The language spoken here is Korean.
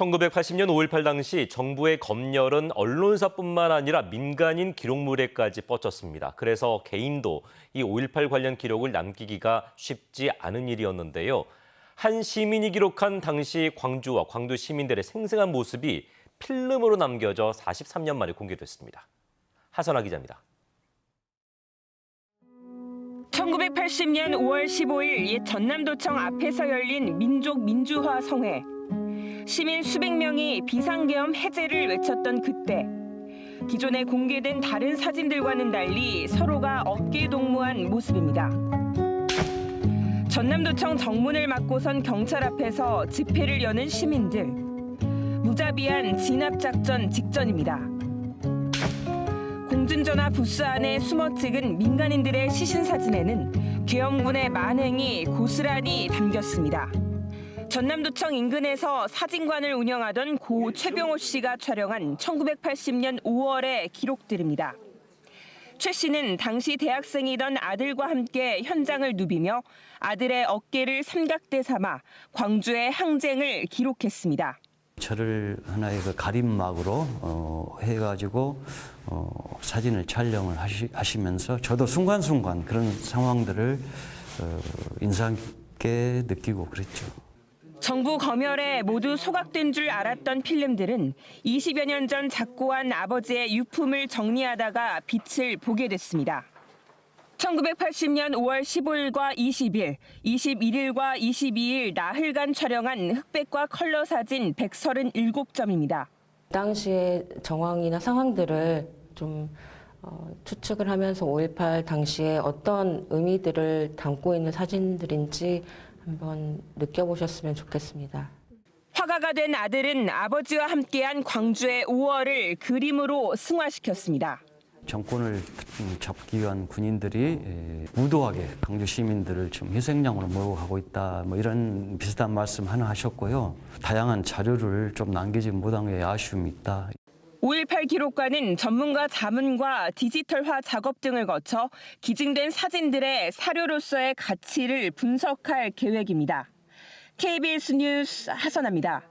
1980년 5.18 당시 정부의 검열은 언론사뿐만 아니라 민간인 기록물에까지 뻗쳤습니다. 그래서 개인도 이 5.18 관련 기록을 남기기가 쉽지 않은 일이었는데요. 한 시민이 기록한 당시 광주와 광주 시민들의 생생한 모습이 필름으로 남겨져 43년 만에 공개됐습니다. 하선아 기자입니다. 1980년 5월 15일 옛 전남도청 앞에서 열린 민족 민주화 성회. 시민 수백 명이 비상계엄 해제를 외쳤던 그때 기존에 공개된 다른 사진들과는 달리 서로가 어깨 동무한 모습입니다. 전남도청 정문을 막고선 경찰 앞에서 집회를 여는 시민들. 무자비한 진압 작전 직전입니다. 공중전화 부스 안에 숨어 찍은 민간인들의 시신 사진에는 계엄군의 만행이 고스란히 담겼습니다. 전남도청 인근에서 사진관을 운영하던 고 최병호 씨가 촬영한 1980년 5월의 기록들입니다. 최 씨는 당시 대학생이던 아들과 함께 현장을 누비며 아들의 어깨를 삼각대 삼아 광주의 항쟁을 기록했습니다. 저를 하나의 그 가림막으로 어, 해가지고 어, 사진을 촬영을 하시, 하시면서 저도 순간순간 그런 상황들을 어, 인상 깊게 느끼고 그랬죠. 정부 검열에 모두 소각된 줄 알았던 필름들은 20여 년 전 작고한 아버지의 유품을 정리하다가 빛을 보게 됐습니다. 1980년 5월 15일과 20일, 21일과 22일 나흘간 촬영한 흑백과 컬러 사진 137점입니다. 당시의 정황이나 상황들을 좀 어, 추측을 하면서 5.18 당시에 어떤 의미들을 담고 있는 사진들인지 한번 느껴보셨으면 좋겠습니다. 화가가 된 아들은 아버지와 함께한 광주의 5월을 그림으로 승화시켰습니다. 정권을 잡기 위한 군인들이 에, 무도하게 강주 시민들을 지금 희생양으로 몰고 있다. 뭐 이런 비슷한 말씀 하나 하셨고요. 다양한 자료를 좀 남기지 못한 게 아쉬움이 있다. 5.18 기록관은 전문가 자문과 디지털화 작업 등을 거쳐 기증된 사진들의 사료로서의 가치를 분석할 계획입니다. KBS 뉴스 하선아입니다.